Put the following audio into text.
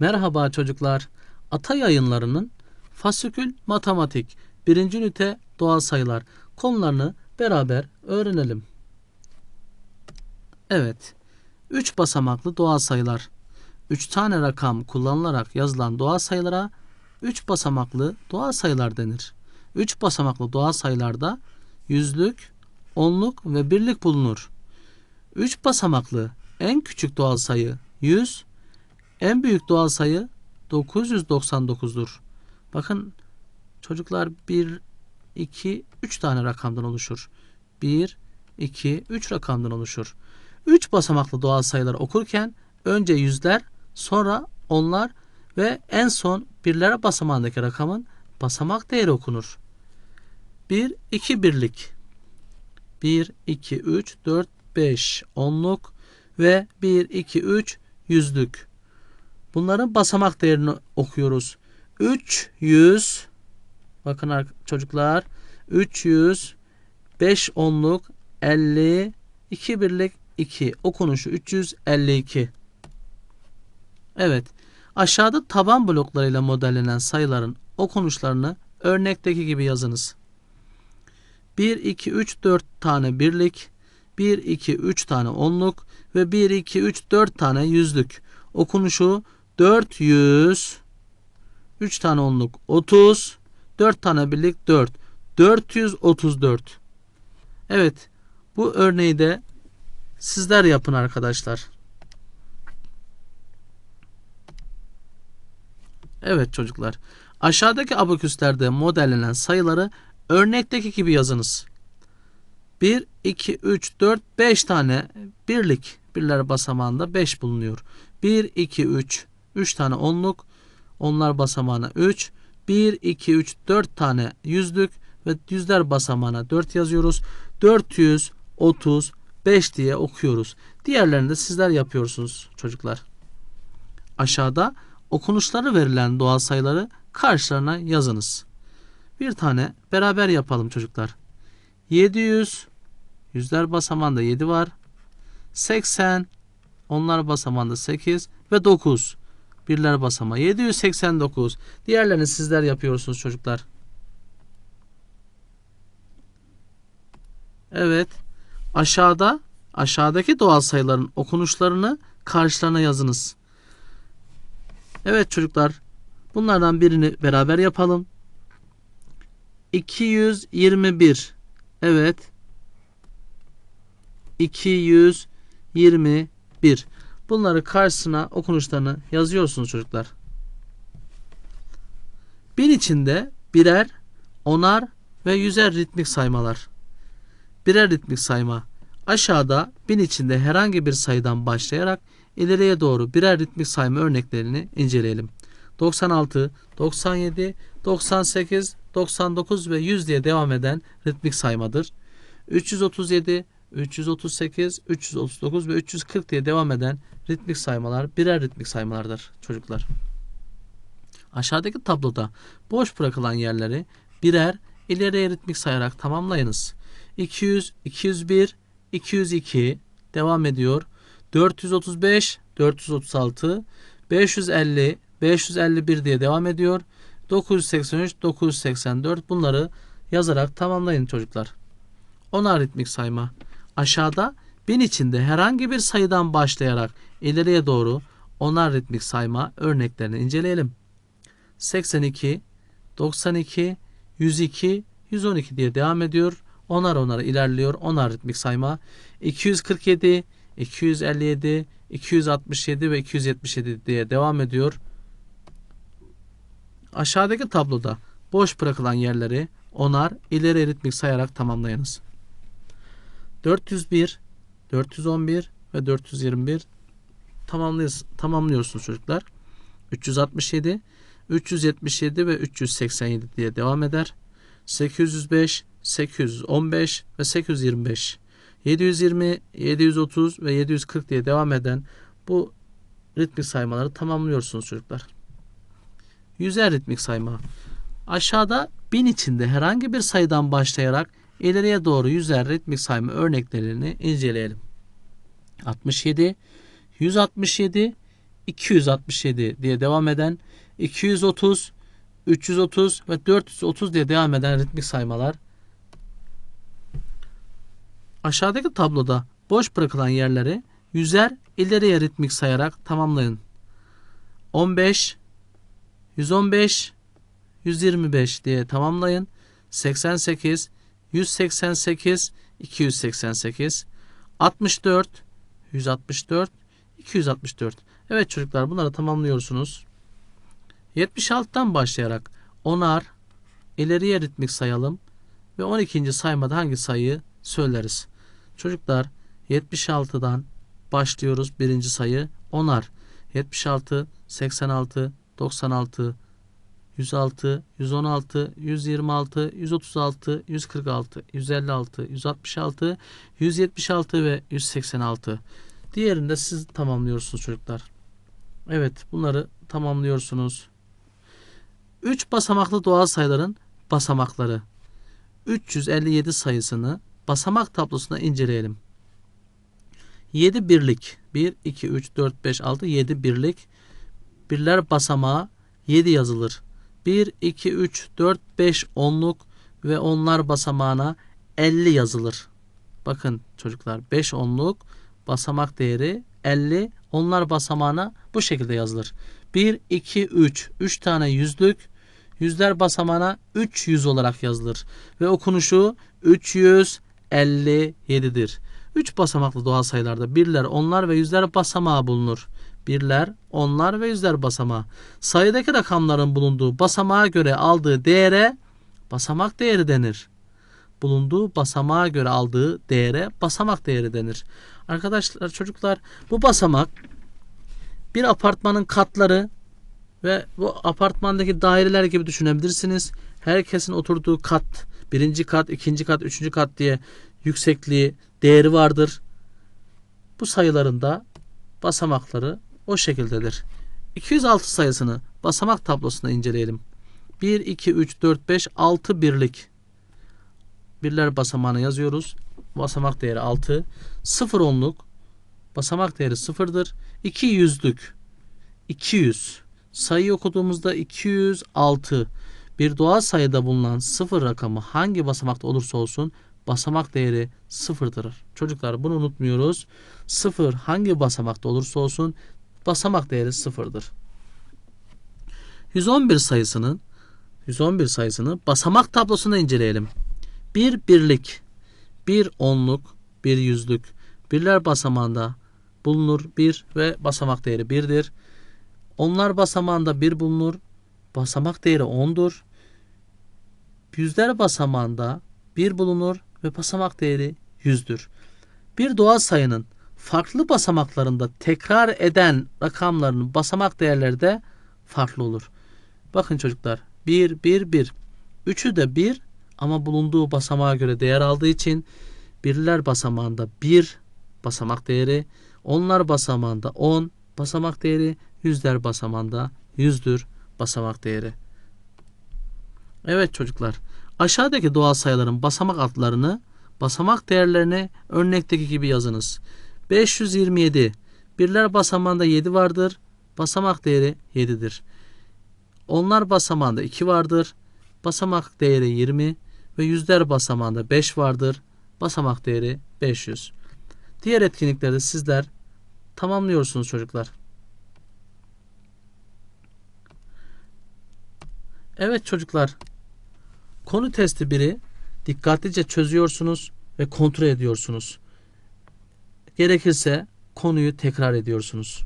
Merhaba çocuklar. Ata yayınlarının fasikül matematik 1. ünite doğal sayılar konularını beraber öğrenelim. Evet. 3 basamaklı doğal sayılar. 3 tane rakam kullanılarak yazılan doğal sayılara 3 basamaklı doğal sayılar denir. 3 basamaklı doğal sayılarda yüzlük, onluk ve birlik bulunur. 3 basamaklı en küçük doğal sayı 100, en büyük doğal sayı 999'dur. Bakın çocuklar 1, 2, 3 tane rakamdan oluşur. 1, 2, 3 rakamdan oluşur. 3 basamaklı doğal sayıları okurken önce yüzler, sonra onlar ve en son birlere basamağındaki rakamın basamak değeri okunur. 1, 2 birlik. 1, 2, 3, 4, 5 onluk ve 1, 2, 3 yüzlük. Bunların basamak değerini okuyoruz. 300 bakın ar- çocuklar 300 5 onluk 50 2 birlik 2 okunuşu 352. Evet. Aşağıda taban bloklarıyla modellenen sayıların okunuşlarını örnekteki gibi yazınız. 1 2 3 4 tane birlik, 1 2 3 tane onluk ve 1 2 3 4 tane yüzlük. Okunuşu 400 3 tane onluk 30 4 tane birlik 4 434 Evet bu örneği de sizler yapın arkadaşlar. Evet çocuklar. Aşağıdaki abaküslerde modellenen sayıları örnekteki gibi yazınız. 1, 2, 3, 4, 5 tane birlik birler basamağında 5 bulunuyor. 1, 2, 3, 3 tane onluk, onlar basamağına 3, 1, 2, 3, 4 tane yüzlük ve yüzler basamağına 4 yazıyoruz. 435 diye okuyoruz. Diğerlerini de sizler yapıyorsunuz çocuklar. Aşağıda okunuşları verilen doğal sayıları karşılarına yazınız. Bir tane beraber yapalım çocuklar. 700 yüzler basamağında 7 var. 80 onlar basamağında 8 ve 9 birler basamağı 789. Diğerlerini sizler yapıyorsunuz çocuklar. Evet. Aşağıda aşağıdaki doğal sayıların okunuşlarını karşılarına yazınız. Evet çocuklar. Bunlardan birini beraber yapalım. 221. Evet. 221. Bunları karşısına okunuşlarını yazıyorsunuz çocuklar. Bir içinde birer, onar ve yüzer ritmik saymalar. Birer ritmik sayma. Aşağıda bin içinde herhangi bir sayıdan başlayarak ileriye doğru birer ritmik sayma örneklerini inceleyelim. 96, 97, 98, 99 ve 100 diye devam eden ritmik saymadır. 337, 338, 339 ve 340 diye devam eden ritmik saymalar birer ritmik saymalardır çocuklar. Aşağıdaki tabloda boş bırakılan yerleri birer ileriye ritmik sayarak tamamlayınız. 200, 201, 202 devam ediyor. 435, 436, 550, 551 diye devam ediyor. 983, 984 bunları yazarak tamamlayın çocuklar. Onar ritmik sayma. Aşağıda bin içinde herhangi bir sayıdan başlayarak ileriye doğru onar ritmik sayma örneklerini inceleyelim. 82, 92, 102, 112 diye devam ediyor. Onar onar ilerliyor. Onar ritmik sayma. 247, 257, 267 ve 277 diye devam ediyor. Aşağıdaki tabloda boş bırakılan yerleri onar ileri ritmik sayarak tamamlayınız. 401, 411 ve 421 tamamlıyorsunuz, çocuklar. 367, 377 ve 387 diye devam eder. 805, 815 ve 825. 720, 730 ve 740 diye devam eden bu ritmik saymaları tamamlıyorsunuz çocuklar. Yüzer ritmik sayma. Aşağıda bin içinde herhangi bir sayıdan başlayarak ileriye doğru yüzer ritmik sayma örneklerini inceleyelim. 67, 167, 267 diye devam eden 230, 330 ve 430 diye devam eden ritmik saymalar. Aşağıdaki tabloda boş bırakılan yerleri yüzer ileriye ritmik sayarak tamamlayın. 15, 115, 125 diye tamamlayın. 88, 188, 288, 64, 164, 264. Evet çocuklar bunları tamamlıyorsunuz. 76'tan başlayarak onar ileriye ritmik sayalım ve 12. saymada hangi sayıyı söyleriz. Çocuklar 76'dan başlıyoruz birinci sayı onar. 76, 86, 96, 106, 116, 126, 136, 146, 156, 166, 176 ve 186. Diğerini de siz tamamlıyorsunuz çocuklar. Evet bunları tamamlıyorsunuz. 3 basamaklı doğal sayıların basamakları. 357 sayısını basamak tablosuna inceleyelim. 7 birlik. 1, 2, 3, 4, 5, 6, 7 birlik. Birler basamağı 7 yazılır. 1, 2, 3, 4, 5 onluk ve onlar basamağına 50 yazılır. Bakın çocuklar 5 onluk basamak değeri 50 onlar basamağına bu şekilde yazılır. 1, 2, 3. 3 tane yüzlük yüzler basamağına 300 olarak yazılır. Ve okunuşu 357'dir. 3 basamaklı doğal sayılarda birler, onlar ve yüzler basamağı bulunur. Birler, onlar ve yüzler basamağı. Sayıdaki rakamların bulunduğu basamağa göre aldığı değere basamak değeri denir. Bulunduğu basamağa göre aldığı değere basamak değeri denir. Arkadaşlar çocuklar bu basamak bir apartmanın katları ve bu apartmandaki daireler gibi düşünebilirsiniz. Herkesin oturduğu kat, birinci kat, ikinci kat, üçüncü kat diye yüksekliği, değeri vardır. Bu sayıların da basamakları o şekildedir. 206 sayısını basamak tablosunda inceleyelim. 1, 2, 3, 4, 5, 6 birlik. Birler basamağına yazıyoruz. Basamak değeri 6. 0 onluk. Basamak değeri 0'dır. 2 yüzlük. 200. Sayıyı okuduğumuzda 206. Bir doğal sayıda bulunan 0 rakamı hangi basamakta olursa olsun basamak değeri sıfırdır. Çocuklar bunu unutmuyoruz. Sıfır hangi basamakta olursa olsun basamak değeri sıfırdır. 111 sayısının 111 sayısını basamak tablosunda inceleyelim. Bir birlik, bir onluk, bir yüzlük. Birler basamağında bulunur bir ve basamak değeri birdir. Onlar basamağında bir bulunur. Basamak değeri ondur. Yüzler basamağında bir bulunur ve basamak değeri 100'dür. Bir doğal sayının farklı basamaklarında tekrar eden rakamların basamak değerleri de farklı olur. Bakın çocuklar 1, 1, 1. Üçü de 1 ama bulunduğu basamağa göre değer aldığı için birler basamağında 1 basamak değeri, onlar basamağında 10 basamak değeri, yüzler basamağında 100'dür basamak değeri. Evet çocuklar. Aşağıdaki doğal sayıların basamak adlarını basamak değerlerini örnekteki gibi yazınız. 527 birler basamağında 7 vardır. Basamak değeri 7'dir. Onlar basamağında 2 vardır. Basamak değeri 20 ve yüzler basamağında 5 vardır. Basamak değeri 500. Diğer etkinliklerde sizler tamamlıyorsunuz çocuklar. Evet çocuklar. Konu testi 1'i dikkatlice çözüyorsunuz ve kontrol ediyorsunuz. Gerekirse konuyu tekrar ediyorsunuz.